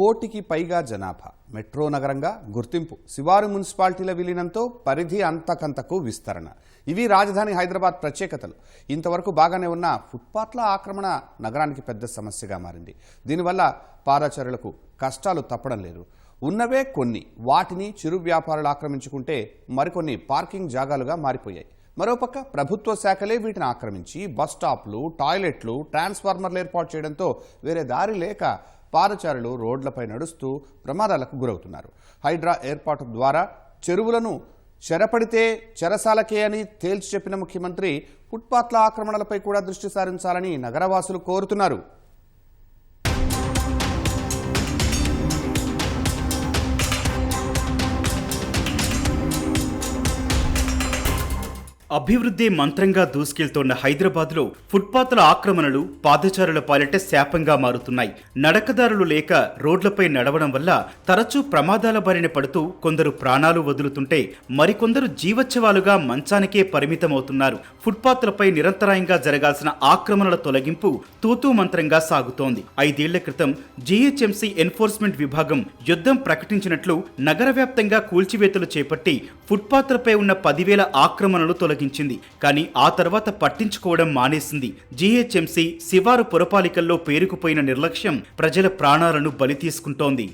కోటికి పైగా జనాభా. మెట్రో నగరంగా గుర్తింపు. శివారు మున్సిపాలిటీల విలీనంతో పరిధి అంతకంతకు విస్తరణ. ఇవి రాజధాని హైదరాబాద్ ప్రత్యేకతలు. ఇంతవరకు బాగానే ఉన్న ఫుట్పాత్ల ఆక్రమణ నగరానికి పెద్ద సమస్యగా మారింది. దీనివల్ల పాదచారులకు కష్టాలు తప్పడం లేదు. ఉన్నవే కొన్ని. వాటిని చిరు వ్యాపారులు ఆక్రమించుకుంటే మరికొన్ని పార్కింగ్ జాగాలుగా మారిపోయాయి. మరోపక్క ప్రభుత్వ శాఖలే వీటిని ఆక్రమించి బస్ స్టాప్లు టాయిలెట్లు ట్రాన్స్ఫార్మర్లు ఏర్పాటు చేయడంతో వేరే దారి లేక పాదచారులు రోడ్లపై నడుస్తూ ప్రమాదాలకు గురవుతున్నారు. హైడ్రా ఏర్పాటు ద్వారా చెరువులను చెరపడితే చెరసాలకే అని తేల్చి చెప్పిన ముఖ్యమంత్రి ఫుట్పాత్ల ఆక్రమణలపై కూడా దృష్టి సారించాలని నగరవాసులు కోరుతున్నారు. అభివృద్ధి మంత్రంగా దూసుకెళ్తోన్న హైదరాబాద్లో ఫుట్పాత్ల ఆక్రమణలు పాదచారుల పాలిట శాపంగా మారుతున్నాయి. నడకదారులు లేక రోడ్లపై నడవడం వల్ల తరచూ ప్రమాదాల బారిన పడుతూ కొందరు ప్రాణాలు వదులుతుంటే మరికొందరు జీవోత్సవాలుగా మంచానికే పరిమితమవుతున్నారు. ఫుట్పాత్లపై నిరంతరాయంగా జరగాల్సిన ఆక్రమణల తొలగింపు తూతూ మంత్రంగా సాగుతోంది. ఐదేళ్ళ క్రితం జీహెచ్ఎంసీ ఎన్ఫోర్స్మెంట్ విభాగం యుద్ధం ప్రకటించినట్లు నగర వ్యాప్తంగా కూల్చివేతలు చేపట్టి ఫుట్పాత్లపై ఉన్న పదివేల ఆక్రమణలు తొలగించింది. కానీ ఆ తర్వాత పట్టించుకోవడం మానేసింది. జీహెచ్ఎంసీ శివారు పురపాలికల్లో పేరుకుపోయిన నిర్లక్ష్యం ప్రజల ప్రాణాలను బలి తీసుకుంటోంది.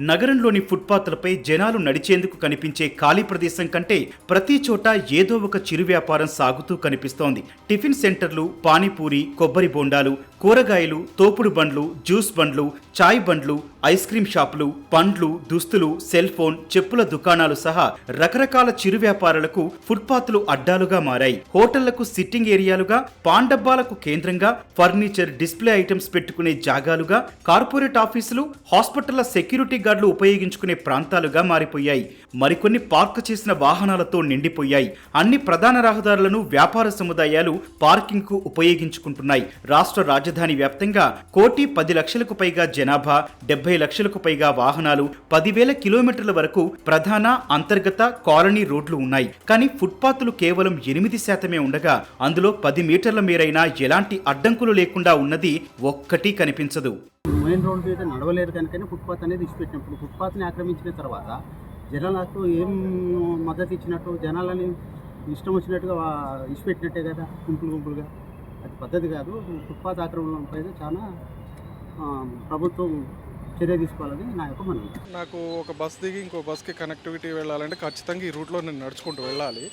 నగరంలోని ఫుట్పాత్లపై జనాలు నడిచేందుకు కనిపించే ఖాళీ ప్రదేశం కంటే ప్రతి చోట ఏదో ఒక చిరు వ్యాపారం సాగుతూ కనిపిస్తోంది. టిఫిన్ సెంటర్లు పానీపూరి కొబ్బరి బోండాలు కూరగాయలు తోపుడు బండ్లు జ్యూస్ బండ్లు చాయ్ బండ్లు ఐస్ క్రీం షాపులు పండ్లు దుస్తులు సెల్ ఫోన్ చెప్పుల దుకాణాలు సహా రకరకాల చిరు వ్యాపారాలకు ఫుట్పాత్లు అడ్డాలుగా మారాయి. హోటళ్ళకు సిట్టింగ్ ఏరియాలుగా పాన్ డబ్బాలకు కేంద్రంగా ఫర్నిచర్ డిస్ప్లే ఐటమ్స్ పెట్టుకునే జాగాలుగా కార్పొరేట్ ఆఫీసులు హాస్పిటళ్ళ సెక్యూరిటీ గార్డులు ఉపయోగించుకునే ప్రాంతాలుగా మారిపోయాయి. మరికొన్ని పార్క్ చేసిన వాహనాలతో నిండిపోయాయి. అన్ని ప్రధాన రహదారులను వ్యాపార సముదాయాలు పార్కింగ్కు ఉపయోగించుకుంటున్నాయి. రాష్ట్ర రాజధాని వ్యాప్తంగా కోటి పది లక్షలకు పైగా జనాభా డెబ్బై లక్షలకు పైగా వాహనాలు పదివేల కిలోమీటర్ల వరకు ప్రధాన అంతర్గత కాలనీ రోడ్లు ఉన్నాయి. కానీ ఫుట్పాత్లు కేవలం ఎనిమిది శాతమే ఉండగా అందులో పది మీటర్ల మేరైనా ఎలాంటి అడ్డంకులు లేకుండా ఉన్నది ఒక్కటి కనిపించదు. మెయిన్ రోడ్డు మీద నడవలేరు కనుకనే ఫుట్పాత్ అనేది ఇచ్చిపెట్టినప్పుడు ఫుట్పాత్ని ఆక్రమించిన తర్వాత జనాలకు ఏం మద్దతు ఇచ్చినట్టు జనాలని ఇష్టం వచ్చినట్టుగా ఇచ్చిపెట్టినట్టే కదా గుంపులు గుంపులుగా. అది పద్ధతి కాదు. ఫుట్పాత్ ఆక్రమణపై చాలా ప్రభుత్వం చర్య తీసుకోవాలని నా యొక్క మనవి. నాకు ఒక బస్ దిగి ఇంకో బస్కి కనెక్టివిటీ వెళ్ళాలంటే ఖచ్చితంగా ఈ రూట్లో నేను నడుచుకుంటూ వెళ్ళాలి.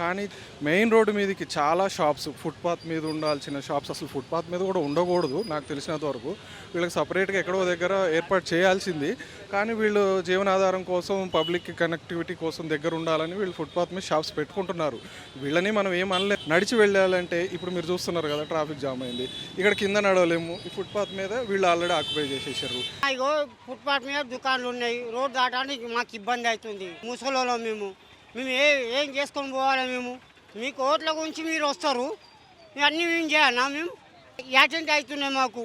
కానీ మెయిన్ రోడ్డు మీదకి చాలా షాప్స్ ఫుట్పాత్ మీద ఉండాల్సిన షాప్స్ అసలు ఫుట్పాత్ మీద కూడా ఉండకూడదు నాకు తెలిసినంత వరకు. వీళ్ళకి సపరేట్గా ఎక్కడో దగ్గర ఏర్పాటు చేయాల్సింది. కానీ వీళ్ళు జీవనాధారం కోసం పబ్లిక్ కనెక్టివిటీ కోసం దగ్గర ఉండాలని వీళ్ళు ఫుట్పాత్ మీద షాప్స్ పెట్టుకుంటున్నారు. వీళ్ళని మనం ఏం అనలే. నడిచి వెళ్ళాలంటే ఇప్పుడు మీరు చూస్తున్నారు కదా ట్రాఫిక్ జామ్ అయింది. ఇక్కడ కింద నడవలేము. ఈ ఫుట్పాత్ మీద వీళ్ళు ఆల్రెడీ ఆక్యుపై చేసేసారు. ఫుట్పాత్ మీద దుకాణాలు ఉన్నాయి. రోడ్ దాటానికి మాకు ఇబ్బంది అవుతుంది. ముసలిలో మేము. మేము ఏ ఏం చేసుకొని పోవాలి మేము? మీకు ఓట్ల గురించి మీరు వస్తారు. అన్నీ మేము చేయాలా మేము? యాక్సిడెంట్ అవుతున్నాయి మాకు.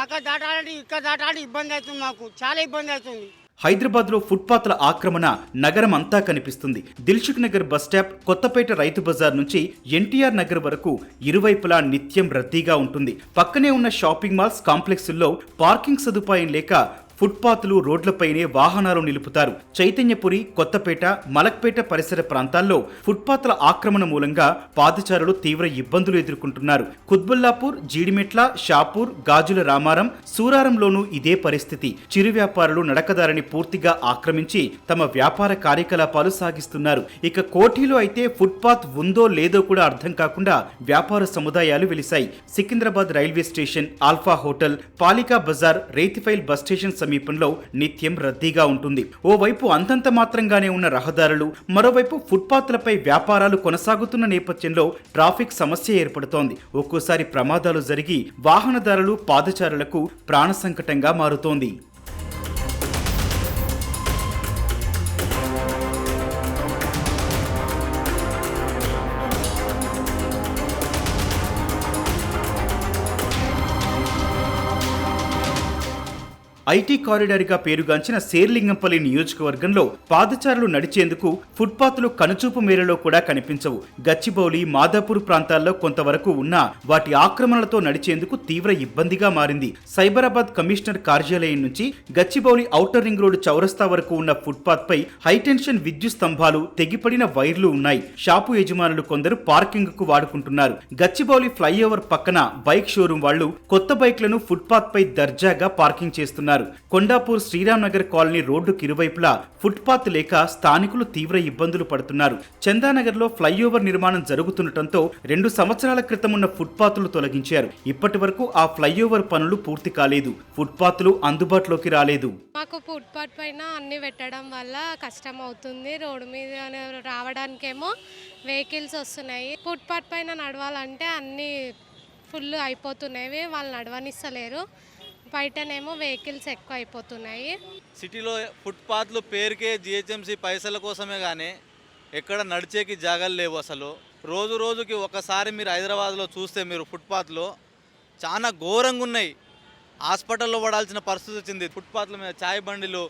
అక్కడ దాటాలంటే ఇక్కడ దాటాలంటే ఇబ్బంది అవుతుంది మాకు. చాలా ఇబ్బంది అవుతుంది. హైదరాబాద్లో ఫుట్పాత్ల ఆక్రమణ నగరం అంతా కనిపిస్తుంది. దిల్సుఖ్ నగర్ బస్ స్టాప్ కొత్తపేట రైతు బజార్ నుంచి ఎన్టీఆర్ నగర్ వరకు ఇరువైపులా నిత్యం రద్దీగా ఉంటుంది. పక్కనే ఉన్న షాపింగ్ మాల్స్ కాంప్లెక్స్ల్లో పార్కింగ్ సదుపాయం లేక ఫుట్పాత్లు రోడ్లపైనే వాహనాలు నిలుపుతారు. చైతన్యపురి కొత్తపేట మలక్పేట పరిసర ప్రాంతాల్లో ఫుట్పాత్ల ఆక్రమణ మూలంగా పాదచారులు తీవ్ర ఇబ్బందులు ఎదుర్కొంటున్నారు. కుత్బుల్లాపూర్ జీడిమెట్ల షాపూర్ గాజుల రామారం సూరారంలోనూ ఇదే పరిస్థితి. చిరు వ్యాపారులు నడకదారిని పూర్తిగా ఆక్రమించి తమ వ్యాపార కార్యకలాపాలు సాగిస్తున్నారు. ఇక కోఠీలో అయితే ఫుట్పాత్ ఉందో లేదో కూడా అర్థం కాకుండా వ్యాపార సముదాయాలు వెలిశాయి. Secunderabad railway station alpha hotel Palika Bazar Rathifile bus station సమీపంలో నిత్యం రద్దీగా ఉంటుంది. ఓవైపు అంతంత మాత్రంగానే ఉన్న రహదారులు మరోవైపు ఫుట్పాత్లపై వ్యాపారాలు కొనసాగుతున్న నేపథ్యంలో ట్రాఫిక్ సమస్య ఏర్పడుతోంది. ఒక్కోసారి ప్రమాదాలు జరిగి వాహనదారులు పాదచారులకు ప్రాణ సంకటంగా మారుతోంది. ఐటీ కారిడార్గా పేరుగాంచిన శేర్లింగంపల్లి నియోజకవర్గంలో పాదచారులు నడిచేందుకు ఫుట్పాత్లు కనుచూపు మేరలో కూడా కనిపించవు. గచ్చిబౌలి మాదాపూర్ ప్రాంతాల్లో కొంతవరకు ఉన్నా వాటి ఆక్రమణలతో నడిచేందుకు తీవ్ర ఇబ్బందిగా మారింది. సైబరాబాద్ కమిషనర్ కార్యాలయం నుంచి గచ్చిబౌలి ఔటర్ రింగ్ రోడ్డు చౌరస్తా వరకు ఉన్న ఫుట్పాత్ పై హైటెన్షన్ విద్యుత్ స్తంభాలు తెగిపడిన వైర్లు ఉన్నాయి. షాపు యజమానులు కొందరు పార్కింగ్కు వాడుకుంటున్నారు. గచ్చిబౌలి ఫ్లైఓవర్ పక్కన బైక్ షోరూం వాళ్ళు కొత్త బైక్లను ఫుట్పాత్ పై దర్జాగా పార్కింగ్ చేస్తున్నారు. కొండాపూర్ శ్రీరామ్ నగర్ కాలనీ రోడ్డుకి ఇరువైపులా ఫుట్పాత్ లేక స్థానికులు తీవ్ర ఇబ్బందులు పడుతున్నారు. చందానగర్లో ఫ్లైఓవర్ నిర్మాణం జరుగుతుండటంతో రెండు సంవత్సరాల క్రితం ఉన్న ఫుట్పాత్లు తొలగించారు. ఇప్పటి వరకు ఆ ఫ్లైఓవర్ పనులు పూర్తి కాలేదు. ఫుట్పాత్లు అందుబాటులోకి రాలేదు. మాకు ఫుట్పాత్ పైన అన్ని పెట్టడం వల్ల కష్టం అవుతుంది రోడ్డు మీద రావడానికేమో వెహికల్స్ వస్తున్నాయి. ఫుట్పాత్ పైన నడవాలంటే అన్నీ ఫుల్ అయిపోతున్నాయి. వాళ్ళు నడవనిస్తలేరు. బయటనేమో వెహికల్స్ ఎక్కువ అయిపోతున్నాయి సిటీలో ఫుట్పాత్లు పేరుకే జిహెచ్ఎంసీ పైసల కోసమే కానీ ఎక్కడ నడిచేకి జాగాలు లేవు అసలు. రోజు రోజుకి ఒకసారి మీరు హైదరాబాద్లో చూస్తే మీరు ఫుట్పాత్లో చాలా ఘోరంగా ఉన్నాయి. హాస్పిటల్లో పడాల్సిన పరిస్థితి వచ్చింది. ఫుట్పాత్ల మీద చాయ్ బండిలు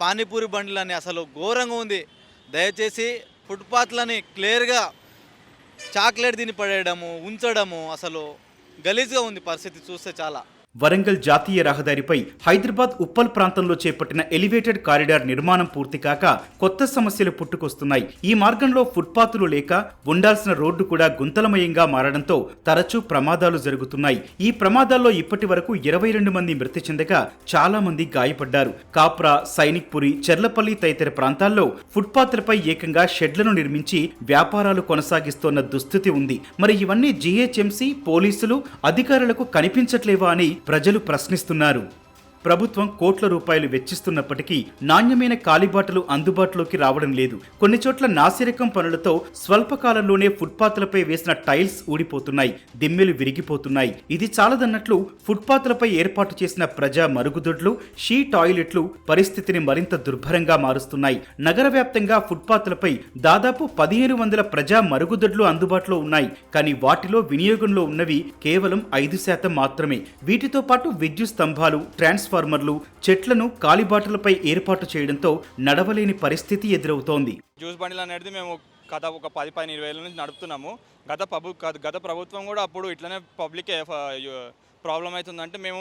పానీపూరి బండిలు అని అసలు ఘోరంగా ఉంది. దయచేసి ఫుట్పాత్లని క్లియర్గా చాక్లెట్ తిని పడేయడము ఉంచడము అసలు గలీజ్గా ఉంది పరిస్థితి చూస్తే చాలా. వరంగల్ జాతీయ రహదారిపై హైదరాబాద్ ఉప్పల్ ప్రాంతంలో చేపట్టిన ఎలివేటెడ్ కారిడార్ నిర్మాణం పూర్తి కాక కొత్త సమస్యలు పుట్టుకొస్తున్నాయి. ఈ మార్గంలో ఫుట్పాత్లు లేక ఉండాల్సిన రోడ్డు కూడా గుంతలమయంగా మారడంతో తరచూ ప్రమాదాలు జరుగుతున్నాయి. ఈ ప్రమాదాల్లో ఇప్పటి వరకు ఇరవై రెండు మంది మృతి చెందగా చాలా మంది గాయపడ్డారు. కాప్రా సైనిక్పురి చెర్లపల్లి తదితర ప్రాంతాల్లో ఫుట్పాత్లపై ఏకంగా షెడ్లను నిర్మించి వ్యాపారాలు కొనసాగిస్తోన్న దుస్థితి ఉంది. మరి ఇవన్నీ జీహెచ్ఎంసీ పోలీసులు అధికారులకు కనిపించట్లేవా అని ప్రజలు ప్రశ్నిస్తున్నారు. ప్రభుత్వం కోట్ల రూపాయలు వెచ్చిస్తున్నప్పటికీ నాణ్యమైన కాలిబాటలు అందుబాటులోకి రావడం లేదు. కొన్ని చోట్ల నాసిరకం పనులతో స్వల్పకాలంలోనే ఫుట్పాత్లపై వేసిన టైల్స్ ఊడిపోతున్నాయి దిమ్మెలు విరిగిపోతున్నాయి. ఇది చాలదన్నట్లు ఫుట్పాత్లపై ఏర్పాటు చేసిన ప్రజా మరుగుదొడ్లు షీ టాయిలెట్లు పరిస్థితిని మరింత దుర్భరంగా మారుస్తున్నాయి. నగర వ్యాప్తంగా ఫుట్పాత్లపై దాదాపు పదిహేను వందల ప్రజా మరుగుదొడ్లు అందుబాటులో ఉన్నాయి. కానీ వాటిలో వినియోగంలో ఉన్నవి కేవలం ఐదు శాతం మాత్రమే. వీటితో పాటు విద్యుత్ స్తంభాలు ట్రాన్స్ఫార్మర్లు చెట్లను కాలిబాటలపై ఏర్పాటు చేయడంతో నడవలేని పరిస్థితి ఎదురవుతోంది. జ్యూస్ బండిలు అనేది మేము గత ఒక పది పదిహేను ఇరవై ఏళ్ళ నుంచి నడుపుతున్నాము. గత ప్రభు గత- గత ప్రభుత్వం కూడా అప్పుడు ఇట్లనే పబ్లిక్ ప్రాబ్లం అవుతుందంటే మేము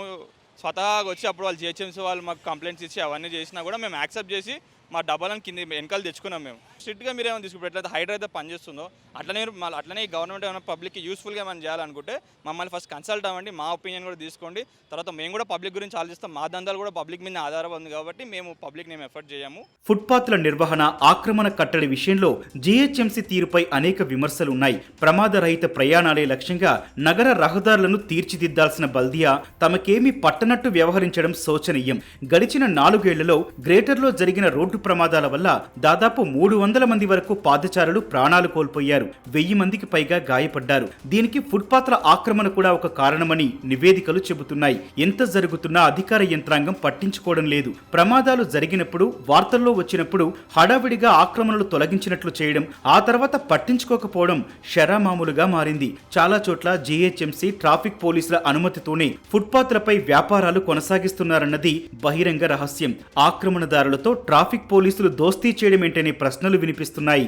స్వతహాగా వచ్చి అప్పుడు వాళ్ళు జిహెచ్ఎంసీ వాళ్ళు మాకు కంప్లైంట్స్ ఇచ్చి అవన్నీ చేసినా కూడా మేము యాక్సెప్ట్ చేసి మా డబ్బాలను కింద వెనకాల తెచ్చుకున్నాం మేము. స్ట్రిక్ట్గా మీరు ఏమైనా తీసుకుంటే ఎట్లయితే హైడ్రా అయితే పనిచేస్తుందో అట్లనే మళ్ళీ అట్లనే గవర్నమెంట్ ఏమైనా పబ్లిక్కి యూస్ఫుల్గా ఏమైనా చేయాలనుకుంటే మమ్మల్ని ఫస్ట్ కన్సల్ట్ అవ్వండి. మా ఒపీనియన్ కూడా తీసుకోండి. తర్వాత మేము కూడా పబ్లిక్ గురించి ఆలోచిస్తాం. మా దందాలు కూడా పబ్లిక్ మీద ఆధారపడి ఉంది కాబట్టి మేము పబ్లిక్ మేము ఎఫర్ట్ చేయము. ఫుట్పాత్ల నిర్వహణ ఆక్రమణ కట్టడి విషయంలో జీహెచ్ఎంసీ తీరుపై అనేక విమర్శలు ఉన్నాయి. ప్రమాదరహిత ప్రయాణాలే లక్ష్యంగా నగర రహదారులను తీర్చిదిద్దాల్సిన బల్దియా తమకేమీ పట్టనట్టు వ్యవహరించడం శోచనీయం. గడిచిన నాలుగేళ్ళలో గ్రేటర్లో జరిగిన రోడ్డు ప్రమాదాల వల్ల దాదాపు మూడు వందల మంది వరకు పాదచారులు ప్రాణాలు కోల్పోయారు. వెయ్యి మందికి పైగా గాయపడ్డారు. దీనికి ఫుట్పాత్ల ఆక్రమణ కూడా ఒక కారణమని నివేదికలు చెబుతున్నాయి. ఎంత జరుగుతున్నా అధికార యంత్రాంగం పట్టించుకోవడం లేదు. ప్రమాదాలు జరిగినప్పుడు వార్తల్లో వచ్చినప్పుడు హడావిడిగా ఆక్రమణలు తొలగించినట్లు చేయడం ఆ తర్వాత పట్టించుకోకపోవడం షరామామూలుగా మారింది. చాలా చోట్ల జీహెచ్ఎంసీ ట్రాఫిక్ పోలీసుల అనుమతితోనే ఫుట్పాత్లపై వ్యాపారాలు కొనసాగిస్తున్నారన్నది బహిరంగ రహస్యం. ఆక్రమణదారులతో ట్రాఫిక్ పోలీసులు దోస్తీ చేయడమేంటనే ప్రశ్నలు వినిపిస్తున్నాయి.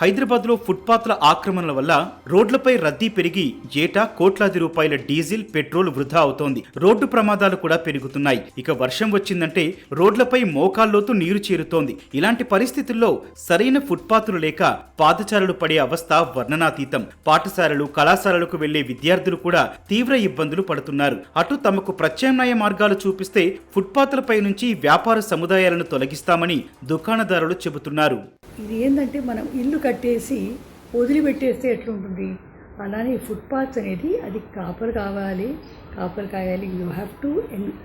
హైదరాబాద్లో ఫుట్పాత్ల ఆక్రమణల వల్ల రోడ్లపై రద్దీ పెరిగి ఏటా కోట్లాది రూపాయల డీజిల్ పెట్రోల్ వృధా అవుతోంది. రోడ్డు ప్రమాదాలు కూడా పెరుగుతున్నాయి. ఇక వర్షం వచ్చిందంటే రోడ్లపై మోకాల్లోతు నీరు చేరుతోంది. ఇలాంటి పరిస్థితుల్లో సరైన ఫుట్పాత్లు లేక పాదచారులు పడే అవస్థ వర్ణనాతీతం. పాఠశాలలు కళాశాలలకు వెళ్ళే విద్యార్థులు కూడా తీవ్ర ఇబ్బందులు పడుతున్నారు. అటు తమకు ప్రత్యామ్నాయ మార్గాలు చూపిస్తే ఫుట్పాత్లపై నుంచి వ్యాపార సముదాయాలను తొలగిస్తామని దుకాణదారులు చెబుతున్నారు. ఇది ఏంటంటే మనం ఇల్లు కట్టేసి వదిలిపెట్టేస్తే ఎట్లుంటుంది? అలానే ఫుట్పాత్స్ అనేది అది కాపర్ కావాలి. కాపర్ కాయాలి. You have to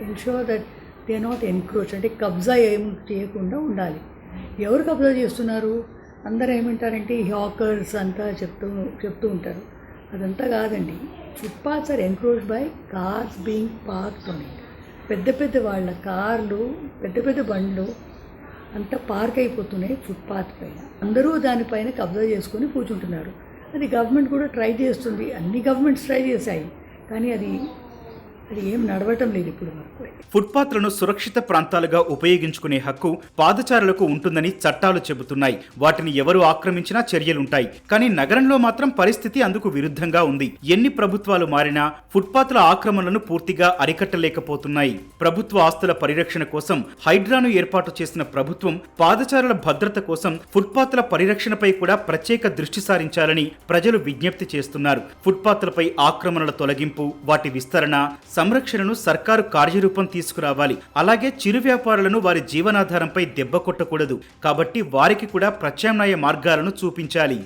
ensure that they not encroach అంటే కబ్జా ఏం చేయకుండా ఉండాలి. ఎవరు కబ్జా చేస్తున్నారు? అందరూ ఏమంటారంటే హాకర్స్ అంతా చెప్తూ చెప్తూ ఉంటారు. అదంతా కాదండి. Footpaths are encroach by cars being parked on పెద్ద పెద్ద వాళ్ళ కార్లు పెద్ద పెద్ద బండ్లు అంతా పార్క్ అయిపోతున్నాయి ఫుట్పాత్ పైన. అందరూ దానిపైన కబ్జా చేసుకొని కూర్చుంటున్నారు. అది గవర్నమెంట్ కూడా ట్రై చేస్తుంది. అన్ని గవర్నమెంట్స్ ట్రై చేశాయి. కానీ అది అది ఏం నడవటం లేదు ఇప్పుడు వరకు ఫుట్పాత్లను సురక్షిత ప్రాంతాలుగా ఉపయోగించుకునే హక్కు పాదచారులకు ఉంటుందని చట్టాలు చెబుతున్నాయి. వాటిని ఎవరు ఆక్రమించినా చర్యలుంటాయి. కానీ నగరంలో మాత్రం పరిస్థితి అందుకు విరుద్ధంగా ఉంది. ఎన్ని ప్రభుత్వాలు మారినా ఫుట్పాత్ల ఆక్రమణలను పూర్తిగా అరికట్టలేకపోతున్నాయి. ప్రభుత్వ ఆస్తుల పరిరక్షణ కోసం హైడ్రాను ఏర్పాటు చేసిన ప్రభుత్వం పాదచారుల భద్రత కోసం ఫుట్పాత్ల పరిరక్షణపై కూడా ప్రత్యేక దృష్టి సారించాలని ప్రజలు విజ్ఞప్తి చేస్తున్నారు. ఫుట్పాత్లపై ఆక్రమణల తొలగింపు వాటి విస్తరణ సంరక్షణను సర్కారు కార్యరూపం తీసుకురావాలి. అలాగే చిరు వ్యాపారులను వారి జీవనాధారంపై దెబ్బ కొట్టకూడదు. కాబట్టి వారికి కూడా ప్రత్యామ్నాయ మార్గాలను చూపించాలి.